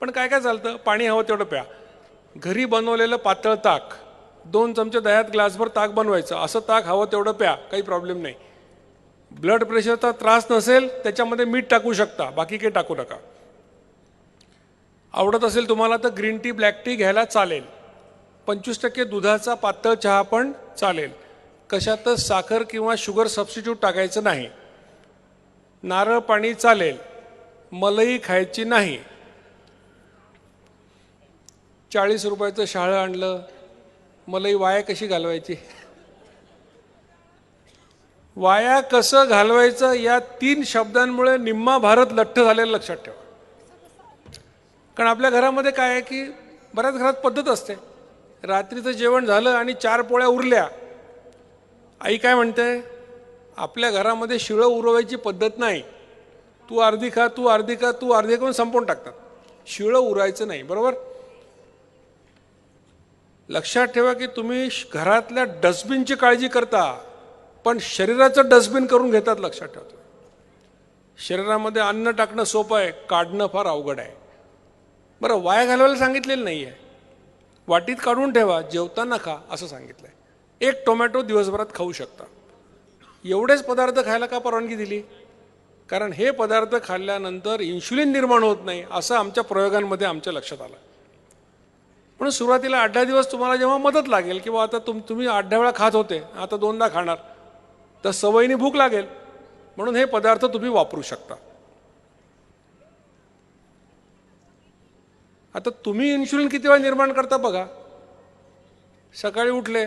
पण काय काय चालतं पाणी हवं तेवढं प्या. घरी बनवलेलं पातळ ताक. दोन चमचे दह्यात ग्लासभर ताक बनवायचं. असं ताक हवं तेवढं प्या. काही प्रॉब्लेम नाही. ब्लड प्रेशरचा त्रास नसेल त्याच्यामध्ये मीठ टाकू शकता. बाकी काही टाकू नका. आवडत असेल तुम्हाला तर ग्रीन टी ब्लॅक टी घ्यायला चालेल. पंचवीस टक्के दुधाचा पातळ चहा पण चालेल. कशातच साखर किंवा शुगर सबस्टिट्यूट टाकायचं नाही. नारळ पाणी चालेल. मलई खायची नाही. चाळीस रुपयाचं शाळं आणलं मलई वाया कशी घालवायची? वाया कसं घालवायचं? या तीन शब्दांमुळे निम्मा भारत लठ्ठ झालेला लक्षात ठेवा. कारण आपल्या घरामध्ये काय आहे की बऱ्याच घरात पद्धत असते. रात्रीचं जेवण झालं आणि चार पोळ्या उरल्या. आई काय म्हणते? आपल्या घरामध्ये शिळं उरवायची पद्धत नाही. तू अर्धी खा तू अर्धी खा तू अर्धी करून संपवून टाकतात. शिळं उरायचं नाही बरोबर? लक्षात ठेवा की तुम्ही श- घरातल्या डस्टबिनची काळजी करता पण शरीराचं डस्टबिन करून घेतात लक्षात ठेवा शरीरामध्ये अन्न टाकणं सोपं आहे काढणं फार अवघड आहे. बरं वाया घालवायला सांगितलेलं नाही आहे वाटीत काढून ठेवा जेवताना खा असं सांगितलं आहे एक टोमॅटो दिवसभरात खाऊ शकता. एवढेच पदार्थ खायला का परवानगी दिली? कारण हे पदार्थ खाल्ल्यानंतर इन्शुलिन निर्माण होत नाही असं आमच्या प्रयोगांमध्ये आमच्या लक्षात आलं. म्हणून सुरुवातीला आठ दहा दिवस तुम्हाला जेव्हा मदत लागेल किंवा आता तुम तुम्ही आठ दहा वेळा खात होते आता दोनदा खाणार तर सवयीने भूक लागेल. म्हणून हे पदार्थ तुम्ही वापरू शकता. आता तुम्ही इन्शुलिन किती वेळा निर्माण करता बघा. सकाळी उठले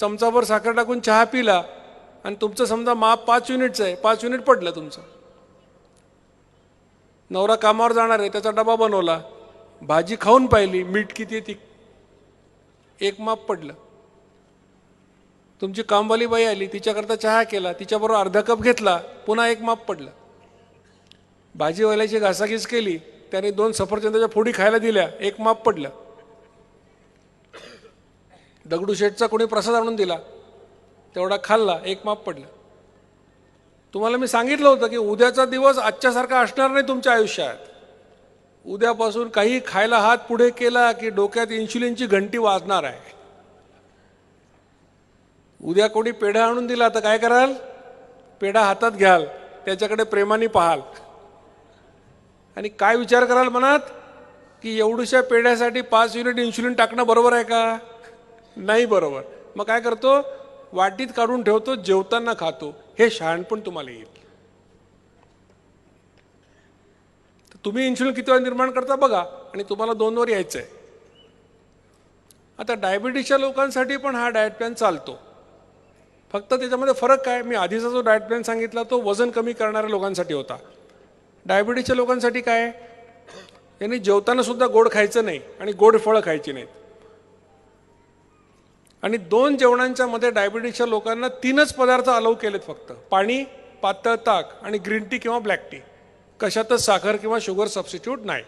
चमचाभर साखर टाकून चहा पिला आणि तुमचं समजा माप पाच युनिटचं आहे पाच युनिट पडलं तुमचं. नवरा कामावर जाणार आहे त्याचा डबा बनवला भाजी खाऊन पाहिली मीठ किती आहे ती. एक माप पडलं. तुमची कामवाली बाई आली तिच्याकरता चहा केला तिच्याबरोबर अर्धा कप घेतला पुन्हा एक माप पडलं. भाजीवाल्याची घासाघीस केली त्याने दोन सफरचंदाच्या फोडी खायला दिल्या एक माप पडलं. दगडूशेठचा कोणी प्रसाद आणून दिला तेवढा खाल्ला एक माप पडलं. तुम्हाला मी सांगितलं होतं की उद्याचा दिवस आजच्यासारखा असणार नाही तुमच्या आयुष्यात. उद्यापासून काही खायला हात पुढे केला की डोक्यात इन्शुलिनची घंटी वाजणार आहे. उद्या कोणी पेढा आणून दिला तर काय कराल? पेढा हातात घ्याल. त्याच्याकडे प्रेमाने पाहाल. आणि काय विचार कराल मनात? की एवढ्याशा पेढ्यासाठी पाच युनिट इन्शुलिन टाकणं बरोबर आहे का? नाही बरोबर. मग काय करतो? वाटीत काढून ठेवतो जेवताना खातो. हे शहाणपण तुम्हाला येईल. तुम्ही इन्शुलिन किती वेळा निर्माण करता बघा. आणि तुम्हाला दोनवर यायचं आहे आता डायबिटीसच्या लोकांसाठी पण हा डाएट प्लॅन चालतो. फक्त त्याच्यामध्ये फरक काय? मी आधीचा जो डाएट प्लॅन सांगितला तो वजन कमी करणाऱ्या लोकांसाठी होता. डायबिटीसच्या लोकांसाठी काय? यांनी जेवतानासुद्धा गोड खायचं नाही आणि गोड फळं खायची नाहीत. आणि दोन जेवणांच्या मध्ये डायबिटीसच्या लोकांना तीनच पदार्थ अलव केलेत फक्त. पाणी पातळ ताक आणि ग्रीन टी किंवा ब्लॅक टी कशातच साखर किंवा शुगर सबस्टिट्यूट नाही.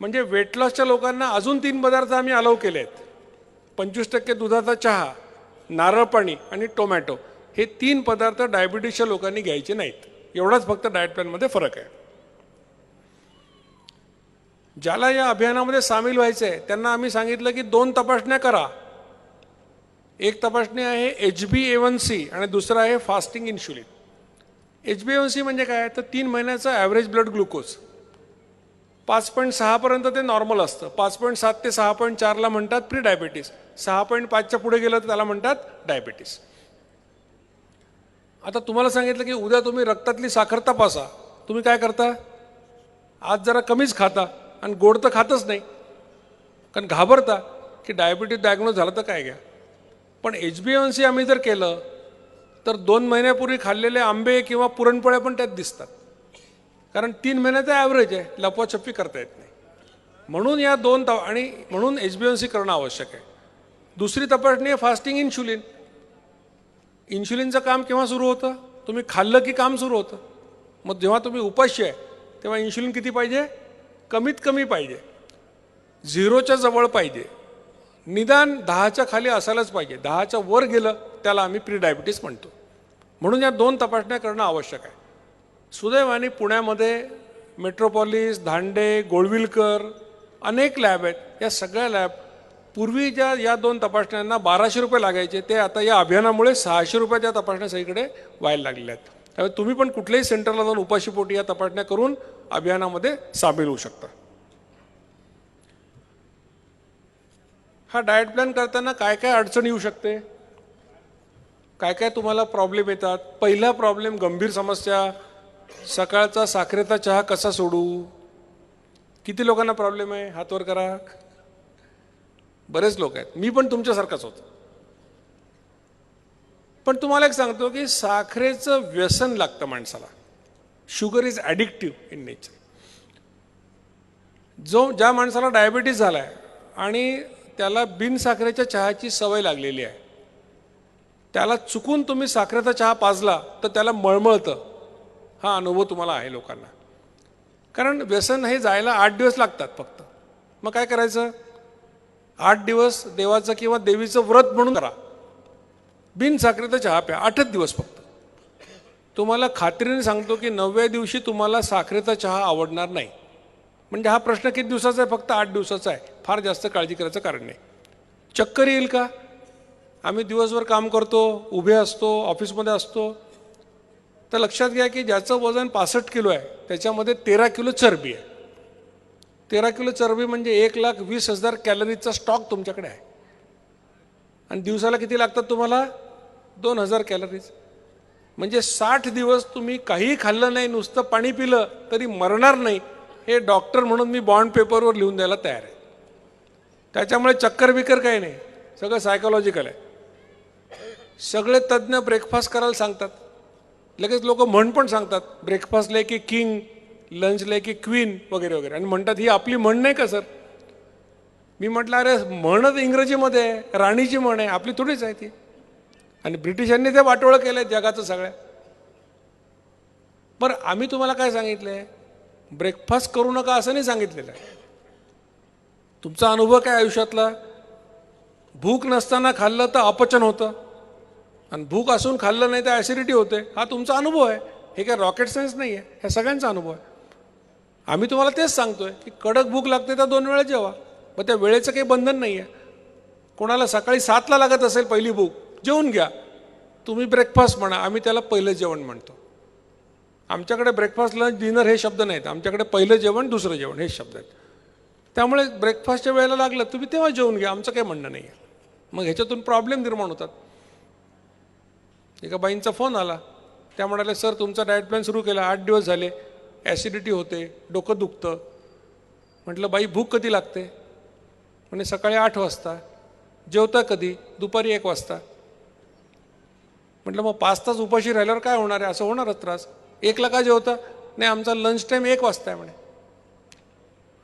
म्हणजे वेट लॉसच्या लोकांना अजून तीन पदार्थ आम्ही अलाव केले आहेत. पंचवीस टक्के दुधाचा चहा नारळ पाणी आणि टोमॅटो हे तीन पदार्थ डायबिटीसच्या लोकांनी घ्यायचे नाहीत. एवढाच फक्त डाएट प्लॅनमध्ये फरक आहे. ज्याला या अभियानामध्ये सामील व्हायचं आहे त्यांना आम्ही सांगितलं की दोन तपासण्या करा. एक तपासणी आहे H B A one C आणि दुसरं आहे fasting insulin H B A C म्हणजे काय? तर तीन महिन्याचं ॲव्हरेज ब्लड ग्लुकोज पाच पॉईंट सहापर्यंत ते नॉर्मल असतं. पाच पॉईंट सात ते सहा पॉईंट चारला म्हणतात प्री डायबिटीस सहा पॉईंट पाचच्या पुढे गेलं तर त्याला म्हणतात डायबिटीस आता तुम्हाला सांगितलं की उद्या तुम्ही रक्तातली साखर तपासा. तुम्ही काय करता? आज जरा कमीच खाता आणि गोड तर खातच नाही. कारण घाबरता की डायबिटीस डायग्नोज झालं तर काय घ्या? पण एच बी एन सी आम्ही जर केलं तर दोन महिन्यापूर्वी खाल्लेले आंबे किंवा पुरणपोळ्या पण त्यात दिसतात. कारण तीन महिन्याचा ॲव्हरेज आहे लपवाछप्पी करता येत नाही. म्हणून या दोन त आणि म्हणून एच बी एन सी करणं आवश्यक आहे. दुसरी तपासणी आहे फास्टिंग इन्शुलिन इन्शुलिनचं काम केव्हा सुरू होतं? तुम्ही खाल्लं की काम सुरू होतं. मग जेव्हा तुम्ही उपाशी आहे तेव्हा इन्शुलिन किती पाहिजे? कमीत कमी पाहिजे. झिरोच्या जवळ पाहिजे. निदान दहाच्या खाली असायलाच पाहिजे. दहाच्या वर गेलं त्याला आम्ही प्री डायबिटीस म्हणतो. म्हणून या दोन तपासण्या करणं आवश्यक आहे. सुदैवाने पुण्यामध्ये मेट्रोपॉलिस धांडे गोळविलकर अनेक लॅब आहेत. या सगळ्या लॅब पूर्वी ज्या या दोन तपासण्यांना बाराशे रुपये लागायचे ते आता या अभियानामुळे सहाशे रुपयाच्या तपासण्या सगळीकडे व्हायला लागलेल्या आहेत. त्यामुळे तुम्ही पण कुठल्याही सेंटरला जाऊन उपाशीपोटी या तपासण्या करून अभियानामध्ये सामील होऊ शकता. हा डाएट प्लॅन करताना काय काय अडचण येऊ शकते? काय काय तुम्हाला प्रॉब्लेम येतात? पहिला प्रॉब्लेम गंभीर समस्या सकाळचा साखरेचा चहा कसा सोडू? किती लोकांना प्रॉब्लेम आहे? हातवर करा. बरेच लोक आहेत. मी पण तुमच्यासारखाच होतो. पण तुम्हाला एक सांगतो की साखरेचं व्यसन लागतं माणसाला. Sugar is addictive in nature जो ज्या माणसाला डायबिटीस झाला आहे आणि त्याला बिनसाखरेच्या चहाची सवय लागलेली आहे त्याला चुकून तुम्ही साखरेचा चहा पाजला तर त्याला मळमळतं. हा अनुभव तुम्हाला आहे लोकांना. कारण व्यसन हे जायला आठ दिवस लागतात फक्त. मग काय करायचं? आठ दिवस देवाचं किंवा देवीचं व्रत म्हणून करा. बिनसाखरेचा चहा प्या आठच दिवस फक्त. तुम्हाला खात्रीने सांगतो की नवव्या दिवशी तुम्हाला साखरेचा चहा आवडणार नाही. म्हणजे हा प्रश्न किती दिवसाचा आहे? फक्त आठ दिवसाचा आहे. फार जास्त काळजी करायचं कारण नाही. चक्कर येईल का? आम्ही दिवसभर काम करतो उभे असतो ऑफिसमध्ये असतो. तर लक्षात घ्या की ज्याचं वजन पासष्ट किलो आहे त्याच्यामध्ये तेरा किलो चरबी आहे. तेरा किलो चरबी म्हणजे एक लाख वीस हजार कॅलरीचा स्टॉक तुमच्याकडे आहे. आणि दिवसाला किती लागतात तुम्हाला? दोन हजार कॅलरीज. म्हणजे साठ दिवस तुम्ही काहीही खाल्लं नाही नुसतं पाणी पिलं तरी मरणार नाही हे डॉक्टर म्हणून मी बॉन्ड पेपरवर लिहून द्यायला तयार आहे. त्याच्यामुळे चक्कर बिकर काही नाही सगळं सायकोलॉजिकल आहे. सगळे तज्ज्ञ ब्रेकफास्ट करायला सांगतात. लगेच लोक म्हण पण सांगतात. ब्रेकफास्टले की किंग लंचले की क्वीन वगैरे वगैरे. आणि म्हणतात ही आपली म्हण नाही का सर मी म्हटलं अरे म्हणत इंग्रजीमध्ये आहे. राणीची म्हण आहे. आपली थोडीच आहे ती. आणि ब्रिटिशांनी ते वाटोळं केलं आहे जगाचं सगळ्या. बरं आम्ही तुम्हाला काय सांगितलं आहे ब्रेकफास्ट करू नका असं नाही सांगितलेलं. आहे तुमचा अनुभव काय आयुष्यातला? भूक नसताना खाल्लं तर अपचन होतं. आणि भूक असून खाल्लं नाही तर ॲसिडिटी होते. हा तुमचा अनुभव आहे. हे काय रॉकेट सायन्स नाही आहे. ह्या सगळ्यांचा अनुभव आहे. आम्ही तुम्हाला तेच सांगतोय की कडक भूक लागते तर दोन वेळा जेवा. मग त्या वेळेचं काही बंधन नाही आहे. कोणाला सकाळी सातला लागत असेल पहिली भूक जेवून घ्या. तुम्ही ब्रेकफास्ट म्हणा आम्ही त्याला पहिलं जेवण म्हणतो. आमच्याकडे ब्रेकफास्ट लंच डिनर हे शब्द नाहीत. आमच्याकडे पहिलं जेवण दुसरं जेवण हे शब्द आहेत. त्यामुळे ब्रेकफास्टच्या वेळेला लागलं तुम्ही तेव्हा जेवून घ्या. आमचं काही म्हणणं नाही आहे. मग ह्याच्यातून प्रॉब्लेम निर्माण होतात. एका बाईंचा फोन आला. त्या म्हणाले सर तुमचा डाएट प्लॅन सुरू केला. आठ दिवस झाले. ॲसिडिटी होते. डोकं दुखतं. म्हटलं बाई भूक कधी लागते? म्हणे सकाळी आठ वाजता. जेवता कधी? दुपारी एक वाजता. म्हटलं मग पाच तास उपाशी राहिल्यावर काय होणार आहे? असं होणारच त्रास. एकला का जेवता? नाही आमचा लंच टाईम एक वाजता आहे म्हणे.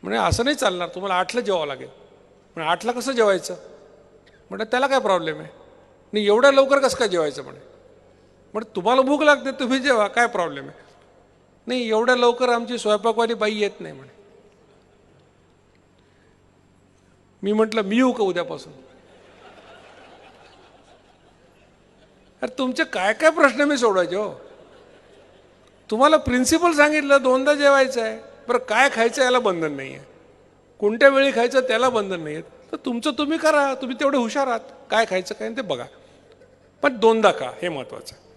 म्हणे असं नाही चालणार. तुम्हाला आठला जेवावं लागेल. म्हणे आठला कसं जेवायचं? म्हटलं त्याला काय प्रॉब्लेम आहे? नाही एवढ्या लवकर कसं काय जेवायचं? म्हणे म्हणे तुम्हाला भूक लागते तुम्ही जेवा काय प्रॉब्लेम आहे? नाही एवढ्या लवकर आमची स्वयंपाकवाली बाई येत नाही म्हणे. मी म्हटलं मी येऊ का उद्यापासून? अरे तुमचे काय काय प्रश्न मी सोडवायचे हो? तुम्हाला प्रिन्सिपल सांगितलं दोनदा जेवायचं आहे. बरं काय खायचं याला बंधन नाही आहे कोणत्या वेळी खायचं त्याला बंधन नाही आहे तर तुमचं तुम्ही करा तुम्ही तेवढे हुशार आहात. काय खायचं काय ते बघा. पण दोनदा का हे महत्त्वाचं